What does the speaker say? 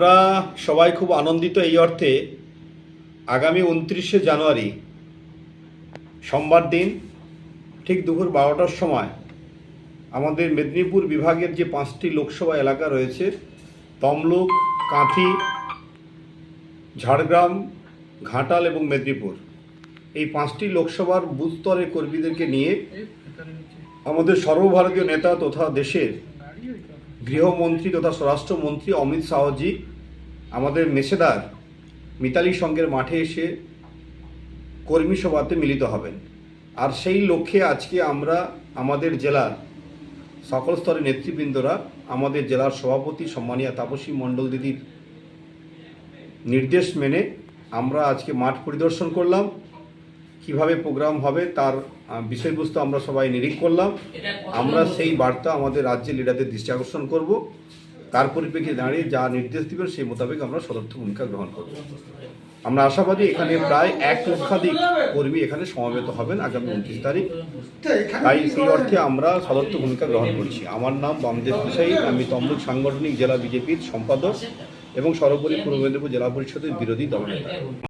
আমরা সবাই খুব আনন্দিত এই অর্থে আগামী উনত্রিশে জানুয়ারি সোমবার দিন ঠিক দুপুর বারোটার সময় আমাদের মেদিনীপুর বিভাগের যে পাঁচটি লোকসভা এলাকা রয়েছে, তমলুক, কাঁথি, ঝাড়গ্রাম, ঘাটাল এবং মেদিনীপুর, এই পাঁচটি লোকসভার বুথ স্তরের কর্মীদেরকে নিয়ে আমাদের সর্বভারতীয় নেতা তথা দেশের গৃহমন্ত্রী তথা স্বরাষ্ট্রমন্ত্রী অমিত শাহজি আমাদের মেসেদার মিতালি সঙ্গের মাঠে এসে কর্মী সভাতে মিলিত হবেন। আর সেই লক্ষ্যে আজকে আমরা আমাদের জেলার সকল স্তরের নেতৃবৃন্দরা আমাদের জেলার সভাপতি সম্মানীয় তাপসী মণ্ডল দিদির নির্দেশ মেনে আমরা আজকে মাঠ পরিদর্শন করলাম। কীভাবে প্রোগ্রাম হবে তার বিষয়বস্তু আমরা সবাই নিরীক্ষ করলাম। আমরা সেই বার্তা আমাদের রাজ্যের লিডারদের দৃষ্টি আকর্ষণ করব। তার পরিপ্রেক্ষিতে দাঁড়িয়ে যা নির্দেশ দিবেন সেই মোতাবেক আমরা সদর্থ ভূমিকা গ্রহণ করব। আমরা আশাবাদী এখানে প্রায় এক লক্ষাধিক কর্মী এখানে সমাবেত হবেন আগামী উনত্রিশ তারিখ। তাই সেই অর্থে আমরা সদর্থ ভূমিকা গ্রহণ করছি। আমার নাম বামদেব দেশাই, আমি তমলুক সাংগঠনিক জেলা বিজেপির সম্পাদক এবং সর্বোপরি পূর্ব মেদিনীপুর জেলা পরিষদের বিরোধী দলনেতা